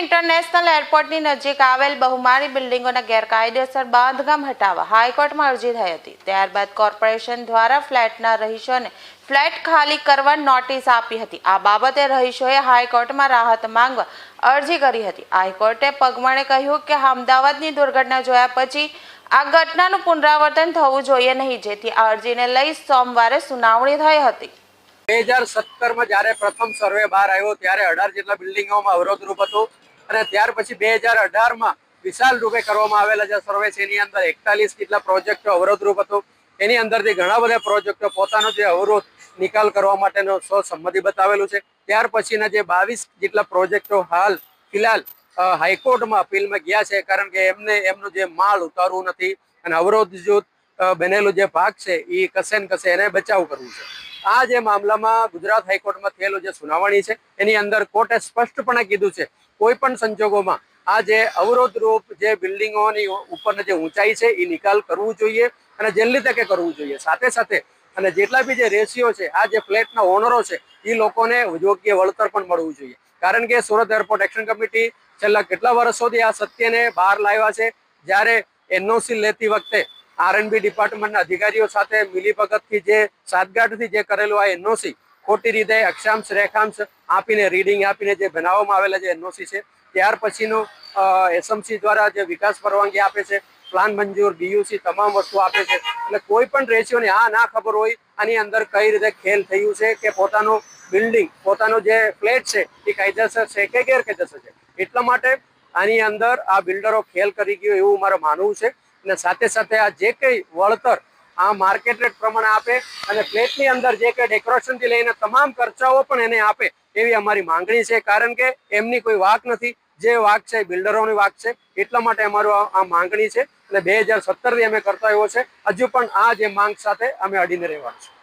International એરપોર્ટની નજીક આવેલ બહુમાળી બિલ્ડિંગોના ગેરકાયદેસર બાંધકામ હટાવવા હાઈકોર્ટમાં અરજી થઈ હતી. ત્યારબાદ કોર્પોરેશન દ્વારા ફ્લેટના રહીશોને ફ્લેટ ખાલી કરવા નોટિસ આપી હતી. આ બાબતે રહીશોએ હાઈકોર્ટમાં રાહત માંગવા અરજી કરી હતી. હાઈકોર્ટે પગમણે કહ્યું કે અમદાવાદની દુર્ઘટના જોયા પછી આ ઘટનાનું પુનરાવર્તન થવું જોઈએ નહીં. જેથી આ અરજીને લઈ સોમવારે સુનાવણી થઈ હતી. બે હજાર જ્યારે પ્રથમ સર્વે બહાર આવ્યો, ત્યારે અઢાર જેટલા બિલ્ડિંગોમાં અવરોધરૂપ હતું અને ત્યાર પછી બે હજાર વિશાલ રૂપે કરવામાં આવેલા જે સર્વે છે, એની અંદર એકતાલીસ જેટલા પ્રોજેક્ટો અવરોધરૂપ હતો. એની અંદરથી ઘણા બધા પ્રોજેક્ટો પોતાનો જે અવરોધ નિકાલ કરવા માટેનો સંમતિ બતાવેલું છે. ત્યાર પછીના જે બાવીસ જેટલા પ્રોજેક્ટો હાલ ફિલહાલ હાઈકોર્ટમાં અપીલમાં ગયા છે, કારણ કે એમને એમનું જે માલ ઉતારવું નથી અને અવરોધ જૂથ બનેલો જે ભાગ છે એ કશે ને કશે એને બચાવ કરવું છે. આ જે મામલામાં ગુજરાત હાઈકોર્ટમાં થયેલું જે સુનાવણી છે, એની અંદર કોર્ટે સ્પષ્ટપણે કીધું છે, કોઈ પણ સંજોગોમાં આ જે અવરોધરૂપ જે બિલ્ડિંગોની ઉપરની જે ઊંચાઈ છે, એ નિકાલ કરવું જોઈએ અને જેટલી તકે કરવું જોઈએ. સાથે સાથે અને જેટલા બી જે રેશિયો છે, આ જે ફ્લેટના ઓનરો છે એ લોકોને યોગ્ય વળતર પણ મળવું જોઈએ. કારણ કે સુરત એરપોર્ટ એક્શન કમિટી છેલ્લા કેટલા વર્ષોથી આ સત્યને બહાર લાવ્યા છે, જ્યારે એનઓસી લેતી વખતે આરએનબી ડિપાર્ટમેન્ટના અધિકારીઓ સાથે મિલીભગતથી જે સાતગાંઠથી જે કરેલું આ એનઓસી ખોટી રીતે અક્ષાંશ, રેખાંશ આપીને રીડિંગ આપીને જે બનાવવામાં આવેલા જે એનઓસી છે, ત્યાર પછીનું એસએમસી દ્વારા જે વિકાસ પરવાનગી આપે છે, પ્લાન મંજૂર બીયુસી તમામ વસ્તુ આપે છે. એટલે કોઈ પણ રેશિયોની આ ના ખબર હોય, આની અંદર કઈ રીતે ખેલ થયું છે કે પોતાનું બિલ્ડિંગ, પોતાનો જે ફ્લેટ છે, એ કાયદેસર છે કે ગેરકાયદેસર છે. એટલા માટે આની અંદર આ બિલ્ડરો ખેલ કરી ગયો એવું મારે માનવું છે. અને સાથે સાથે આ જે કંઈ વળતર આ માર્કેટ રેટ પ્રમાણે આપે અને ફ્લેટની અંદર જે કંઈ ડેકોરેશનથી લઈને તમામ ખર્ચાઓ પણ એને આપે એવી અમારી માંગણી છે. કારણ કે એમની કોઈ વાક નથી. જે વાક છે બિલ્ડરોની વાક છે. એટલા માટે અમારું આ માંગણી છે. અને બે હજાર સત્તરથી અમે કરતા આવ્યો છે. હજુ પણ આ જે માંગ સાથે અમે અડીને રહેવાનું છે.